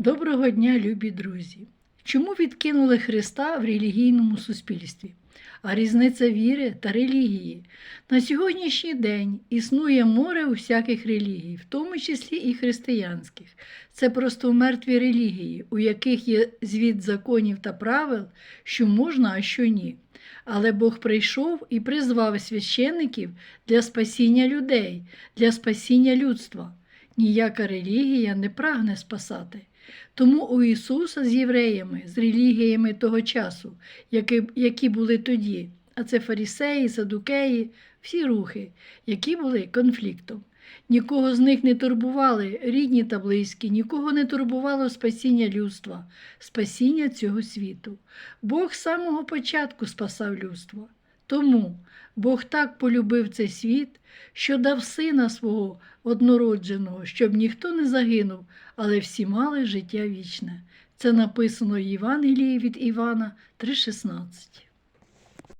Доброго дня, любі друзі! Чому відкинули Христа в релігійному суспільстві? А різниця віри та релігії. На сьогоднішній день існує море усяких релігій, в тому числі і християнських. Це просто мертві релігії, у яких є звіт законів та правил, що можна, а що ні. Але Бог прийшов і призвав священників для спасіння людей, для спасіння людства. Ніяка релігія не прагне спасати. Тому у Ісуса з євреями, з релігіями того часу, які, які були тоді, а це фарісеї, садукеї, всі рухи, які були конфліктом. Нікого з них не турбували рідні та близькі, нікого не турбувало спасіння людства, спасіння цього світу. Бог з самого початку спасав людство. Тому Бог так полюбив цей світ, що дав сина свого однородженого, щоб ніхто не загинув, але всі мали життя вічне. Це написано в Євангелії від Івана 3,16.